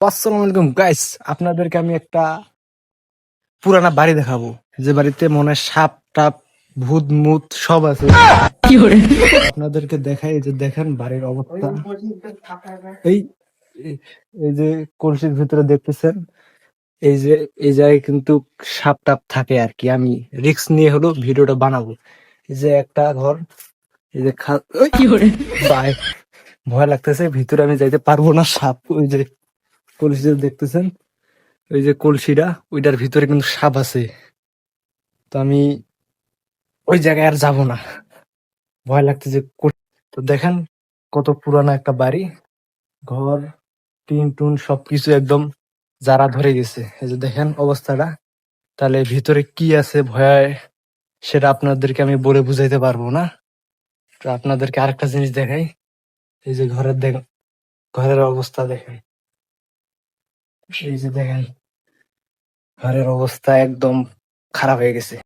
আসসালামু আলাইকুম। গাইস আপনাদেরকে আমি একটা পুরানা বাড়ি দেখাবো। যে বাড়িতে মনে হয় সাপ টাপ ভূত মুত সব আছে। আপনাদেরকে দেখাই এই যে দেখেন বাড়ির অবস্থা। এই এই- যে কলসির ভিতরে দেখতেছেন এই যে এই জায়গায় কিন্তু সাপ টাপ থাকে আর কি। আমি রিক্স নিয়ে হলো ভিডিওটা বানাবো। এই যে একটা ঘর এই যে খা- ভাই, ভয় লাগতেছে ভিতরে আমি যাইতে পারব না সাপ। ওই যে কলসি যে দেখতেছেন? ওই যে কলসিটা, ওইটার ভিতরে কিন্তু সাপ আছে। তো আমি ওই জায়গায় আর যাব না। ভয় লাগতেছে তো দেখেন কত পুরানো একটা বাড়ি। ঘর, টিন টুন সবকিছু একদম যারা ধরে গেছে। এই যে দেখেন অবস্থাটা। তাহলে ভিতরে কি আছে ভয়, সেটা আপনাদেরকে আমি বলে বুঝাইতে পারব না। তো আপনাদেরকে আরেকটা জিনিস দেখাই। এই যে ঘরের দেখ ঘরের অবস্থা দেখেন। এই যে দেখেন ঘরের অবস্থা একদম খারাপ হয়ে গেছে।